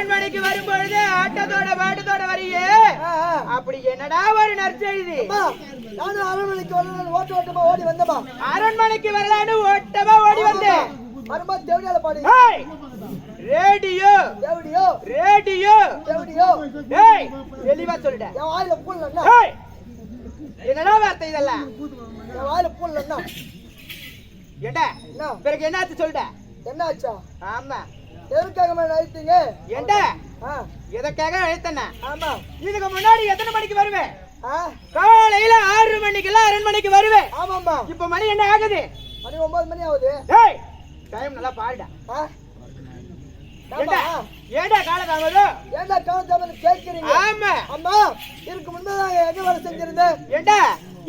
அரண்மனைக்கு வரும்பொழுது ஆட்டத்தோட பாட்டத்தோட வரியே. அப்படி என்னடா ஒரு நற்செய்தி? நானும் அரண்மனைக்கு ஓட்டு ஓட்டமா ஓடி வந்தமா அரண்மனைக்கு வரலான்னு ஓட்டமா ஓடி வந்தேன். வரும்போது தேவடியால பாடு. ரேடியோ! தேவடியோ. ரேடியோ! தேவடியோ. ஏய் தெளிவா சொல்லிட்டேன் என் வாயில பூல்லண்ணா ஏய், என்னடா வார்த்தை இதெல்லாம்? என் வாயில பூல்லண்ணா ஏண்டா? என்ன? பிறகு என்னாச்சு சொல்லிட்ட என்ன ஆச்சா ஆமா. எதற்காக மேல அழைத்தீங்க ஆ. எதற்காக அழைத்தன ஆமா. இதுக்கு முன்னாடி எத்தனை மணிக்கு வருவேன் காலையில ஆறு மணிக்கெல்லாம் அரண்மனைக்கு வருவேன் ஆமாம்மா. இப்ப மணி என்ன ஆகுது? மணி ஒன்பது மணி ஆகுது. ஏய் டைம் நல்லா பாருடா. ஏண்டா? ஆமா. ஏண்டா கால தாமதம் கேட்கிறீங்க ஆமா. அம்மா இதுக்கு முன்னதாக எங்க வேலை செஞ்சிருந்தேன்? ஏண்டா?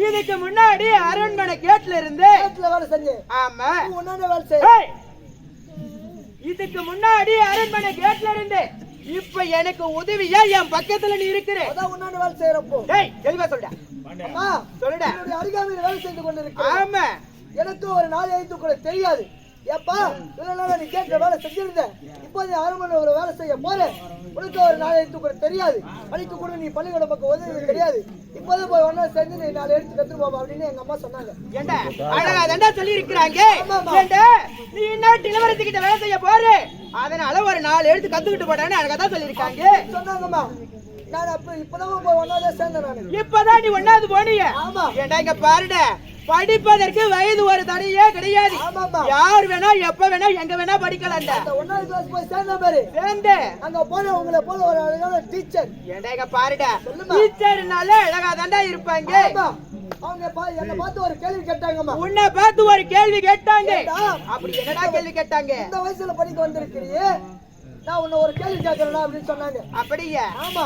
இதுக்கு முன்னாடி அரண்மனை கேட்ல இருந்து வீட்டுல வேலை செஞ்சேன். ஆமா. ஒன்னான வேலை ஏய், இதுக்கு முன்னாடி அரண்மனை கேட்ல இருந்து இப்ப எனக்கு உதவியா என் பக்கத்துல நீ இருக்கிற. அதான் ஒன்னான வேலை செய்யறப்போ டேய் தெளிவா சொல்லுடா சொல்லுடா. என்னுடைய அருகாமையில் வேலை செய்து கொண்டிருக்கிறேன். ஆமா. எனக்கு ஒரு நாள் ஐந்து கூட தெரியாது. ஏப்பா இவ்வளவு நாளா நீ கேட்கிற வேலை செஞ்சிருந்தேன் இப்போ நீ அரண்மனை ஒரு வேலை செய்ய போறேன் உனக்கு ஒரு நாள் ஐந்து கூட தெரியாது. அன்னைக்கு கூட நீ பள்ளிக்கூட பக்கம் உதவி கிடையாது. இப்போதான் போய் ஒன்னா செஞ்சு நீ நாலு எடுத்து கத்துட்டு போப்பா அப்படின்னு எங்க அம்மா சொன்னாங்க. ஏண்டா? அழகா தாண்டா சொல்லி இருக்கிறாங்க நீ என்ன இளவரசி கிட்ட வேலை செய்ய போற. அதனால ஒரு நாலு எடுத்து கத்துக்கிட்டு போடான்னு அழகா தான் சொல்லியிருக்காங்க. சொன்னாங்கம்மா. நான் அப்ப இப்பதான் போய் ஒன்னாலே சேர்ந்தேன் நானு. இப்பதான் நீ ஒண்ணாவது போனீங்க. ஆமா. ஏண்டா இங்க பாருடா. படிப்பதற்கு வயது ஒரு தடையே கிடையாது. யார் வேணா எப்ப வேணா எங்க வேணா படிக்கலாம்டா அந்த ஒன்னாவது கிளாஸ் போய் சேர்ந்த பாரு. சேர்ந்து. அங்க போன உங்களை போல ஒரு அழகான டீச்சர் ஏண்டா இங்க பாருடா. டீச்சர்னால அழகா தாண்டா இருப்பாங்க. அவங்க என்னை பார்த்து ஒரு கேள்வி கேட்டாங்கம்மா. உன்னை பார்த்து ஒரு கேள்வி கேட்டாங்க? அப்படி என்னடா கேள்வி கேட்டாங்க? இந்த வயசுல படிக்க வந்திருக்கிறியே. நான் உன்னை ஒரு கேள்வி கேட்கறேனா அப்படின்னு சொன்னாங்க. அப்படியே? ஆமா.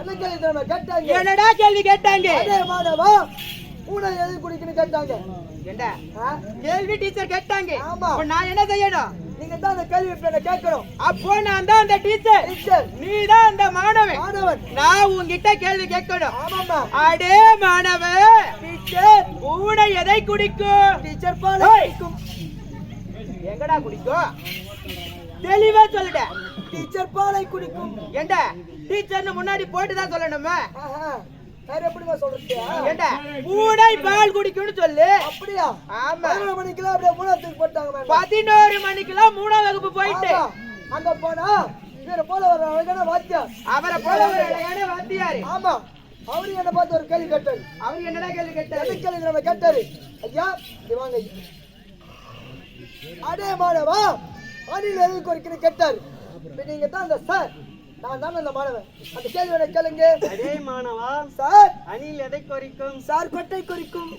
என்ன கேள்வி கேட்டாங்க. என்னடா கேள்வி கேட்டாங்க? மாணவா பூனை எது குடிக்கணும் கேட்டாங்க? ஏண்டா? கேள்வி டீச்சர் கேட்டாங்க. ஆமா. நான் என்ன செய்யணும்? நீங்க தான் அந்த கேள்வி கேட்கணும். அப்போ நான் தான் அந்த டீச்சர் டீச்சர் நீ தான் அந்த மாணவன். மாணவன். நான் உன்கிட்ட கேள்வி கேட்கணும். ஆமாம்மா. அடே மாணவன் டீச்சர் பூனை எதை குடிக்கும்? டீச்சர் பாலை ஏய். எங்கடா குடிக்கும் தெளிவா சொல்லுட. டீச்சர் பாலை குடிக்கும். ஏண்டா டீச்சர்னு முன்னாடி போட்டு தான் சொல்லணுமா. வேற எப்படிமா சொல்றது? ஏண்டா? பூனை பால் குடிக்கும்னு சொல்லு. அப்படியா? ஆமா. பதினொரு மணிக்கெல்லாம் அப்படியே போட்டாங்க மேடம் பதினோரு மணிக்கெல்லாம் மூணாம் வகுப்பு போயிட்டு. அங்க போனா இவரை போல ஒரு அழகான வாத்தியார். அவரை போல ஒரு அழகான வாத்தியாரு. ஆமா. அவரு என்ன பார்த்து ஒரு கேள்வி கேட்டாரு. அவர் என்னடா கேள்வி கேட்டாரு? எது கேள்வி நம்ம கேட்டாரு? ஐயா வாங்க. அடே மாணவா அணில் எது குறிக்கணும் கேட்டாரு? நீங்க தான் அந்த சார். நான் தான் அந்த மாணவன்? அந்த கேள்வி என்ன கேளுங்க. அடே மாணவா சார்! அணில் எதை குறிக்கும்? சார் கொட்டை குறிக்கும்.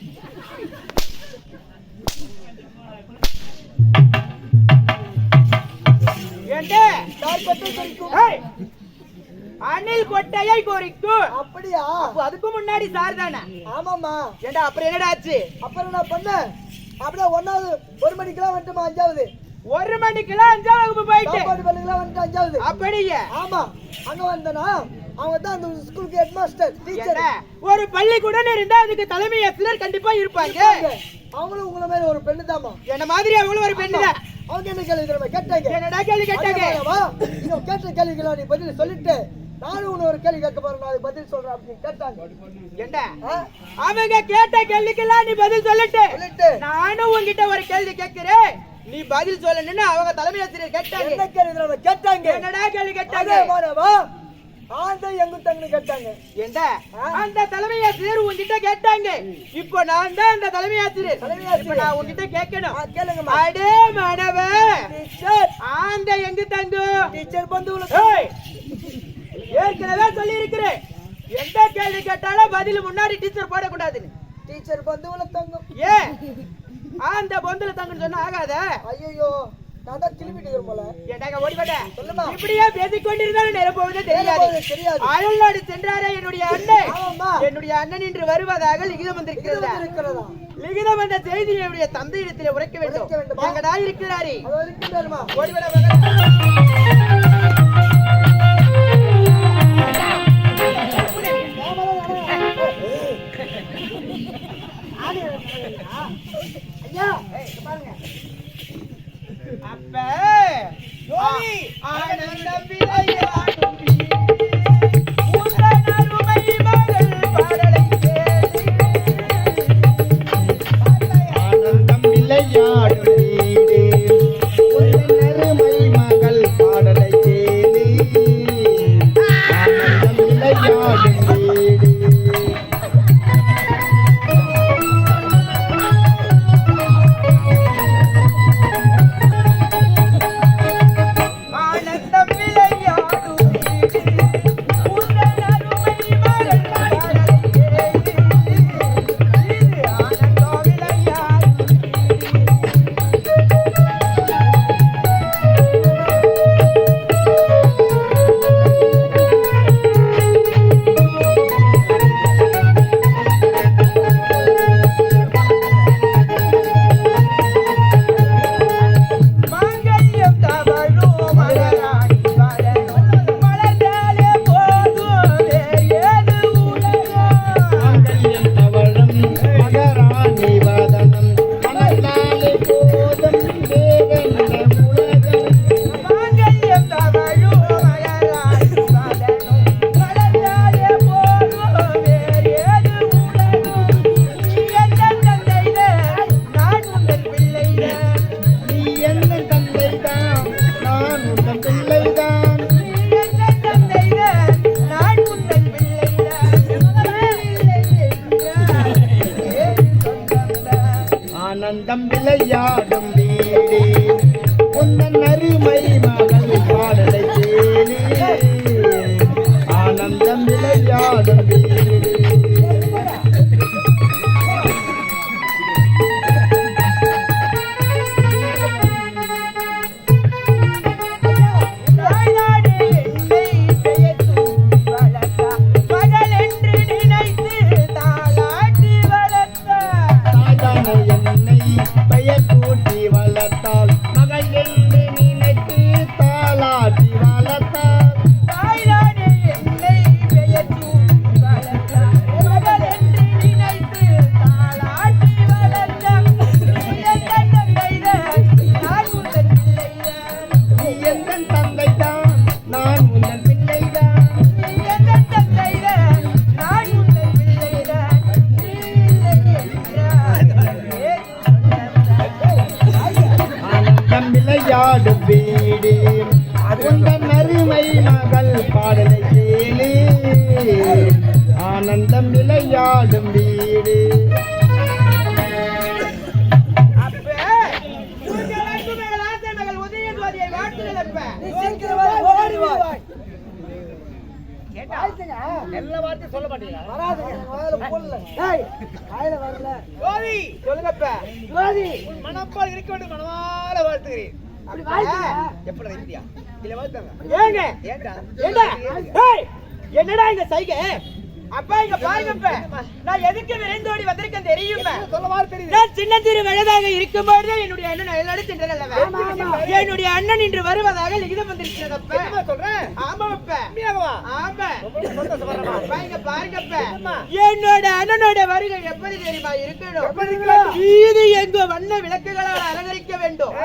சார் கொட்டை குறிக்கும். அணில் கொட்டையை குறிக்கும். அப்படியா? அப்போ அதுக்கு முன்னாடி சார் தானே? ஆமாம்மா. ஏண்டா அப்புறம் என்னடா ஆச்சு? அப்புறம் நான் பண்ணேன். அப்படியே ஒன்னாவது ஒரு மணிக்கெல்லாம் வந்துட்டுமா அஞ்சாவது? ஒரு மணிக்கெல்லாம் அஞ்சாம் வகுப்பு போயிட்டு. சாப்பாடு பண்ணுங்களாம் வந்துட்டு அஞ்சாவது. அப்படியே. ஆமா. அங்க வந்தனா அவங்க தான் அந்த ஸ்கூலுக்கு ஹெட் மாஸ்டர் டீச்சர் ஒரு பள்ளிக்கூடம் இருந்தா அதுக்கு தலைமை ஆசிரியர் கண்டிப்பா இருப்பாங்க. அவங்களும் உங்களை மாதிரி ஒரு பெண்ணு தாமா என்ன மாதிரி அவங்களும் ஒரு பெண்ணுதான் அவங்க என்ன கேள்வி தெரியுமா? கேட்டாங்க. என்னடா கேள்வி கேட்டாங்க? அதே மாதிரிவா, நீ கேட்ட கேள்விக்கெல்லாம் நீ பதில் சொல்லிட்டு நானும் உன்னை ஒரு கேள்வி கேட்க போறேன். நான் அதுக்கு பதில் சொல்றேன் அப்படின்னு கேட்டாங்க. ஆ? அவங்க கேட்ட கேள்விக்கெல்லாம் நீ பதில் சொல்லிட்டு. நானும் உன்கிட்ட ஒரு கேள்வி கேட்கிறேன். நீ பதில் சொல்லணும்னு அவங்க தலைமை ஆசிரியர் கேட்டாங்க. என்ன கேள்வி தெரியுமா? கேட்டாங்க. என்னடா கேள்வி கேட்டாங்க? மாணவா ஆந்தை எங்கு தங்கன்னு கேட்டாங்க ஏண்டா அந்த தலைமை ஆசிரியர் உன்கிட்ட கேட்டாங்க. இப்போ நான் தான் அந்த தலைமை ஆசிரியர் தலைமை ஆசிரியர் நான் உன்கிட்ட கேட்கணும். ஆ, கேளுங்கம்மா. அடே மாணவ. டீச்சர். ஆந்த எங்கு தங்கும் டீச்சர் ஏய், ஏற்கனவே சொல்லி இருக்கிறேன் எந்த கேள்வி கேட்டாலும் பதில் முன்னாடி டீச்சர் போடக்கூடாதுன்னு. டீச்சர் பந்து தங்கும். ஏன் அந்த பொந்துல தங்குன்னு சொன்னா ஆகாத. ஐயோ நான் தான் கிளம்பிட்டு போல. ஏண்டாங்க ஓடிப்பட்ட சொல்லுமா. இப்படியே பேசிக் கொண்டிருந்தாலும் நேரம் போவது தெரியாது தெரியாது. அயல்நாடு சென்றாரே என்னுடைய அண்ணன் என்னுடைய அண்ணன் இன்று வருவதாக லிகிதம் வந்திருக்கிறது? லிகிதம் என்ற செய்தி என்னுடைய தந்தையிடத்தில் உரைக்க வேண்டும்? எங்கடா இருக்கிறாரே. அது ஆனந்தம் உந்தன் அருமை மகள் பாடலை கேளு. ஆனந்தம் விளையாடும் வீடு. வா. கேட்டா? வராதுங்க, மனப்பால் இருக்க வேண்டும் மனமார வாழ்த்துகிறேன். வாழ்த்துங்க. எப்படி இந்தியா? ஏங்க? என்னடா இங்க சைகை? அப்பா இங்க பாருங்க அப்ப. நான் எதுக்கு விரைந்தோடி வந்திருக்கேன் தெரியுமா? நான் சின்ன சிறு வயதாக இருக்கும்போது என்னுடைய அண்ணன் அயலோடு சென்றதல்லவா? என்னுடைய அண்ணன் இன்று வருவதாக லிகிதம் வந்திருக்கிறது அப்ப. சொல்றேன் ஆமா அப்ப. ஆமா. அப்பா இங்க பாருங்க அப்ப. என்னோட அண்ணனோட வருகை எப்படி தெரியுமா இருக்கணும்? வீதி எங்கும் வண்ண விளக்குகளால் அலங்கரிக்க வேண்டும்?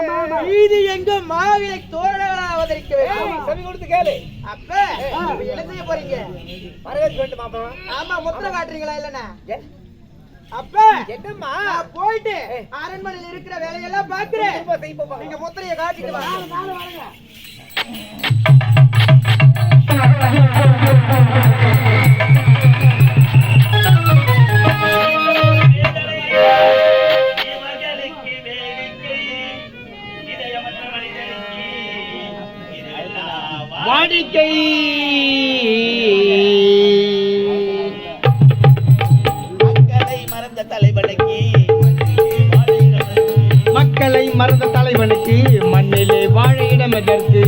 வீதி எங்கும் மாவிலை தோரணங்களால் அவதரிக்க வேண்டும் செவி கொடுத்து கேளு. அப்ப. இப்ப என்ன செய்ய போறீங்க? வரவேற்க வேண்டும் மாமா. ஆமா முத்திர காட்டுறீங்களா இல்லனா அப்ப. என்னம்மா? போயிட்டு அரண்மனையில் இருக்கிற வேலையெல்லாம் பாக்குறேன். நீங்க முத்திரைய காட்டிட்டு வாங்க. இறைவனுக்கு மண்ணிலே வாழ இடம் எதற்கு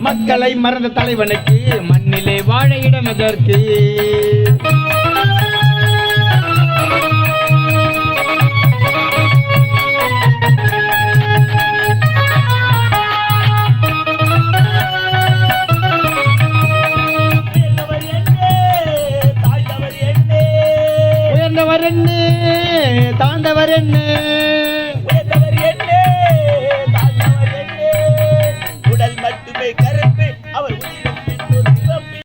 மக்களை மறந்த தலைவனுக்கு மண்ணிலே வாழ இடம் எதற்கு தாழ்ந்தவர் என்னே உயர்ந்தவர் என்ன தாழ்ந்தவர் என்ன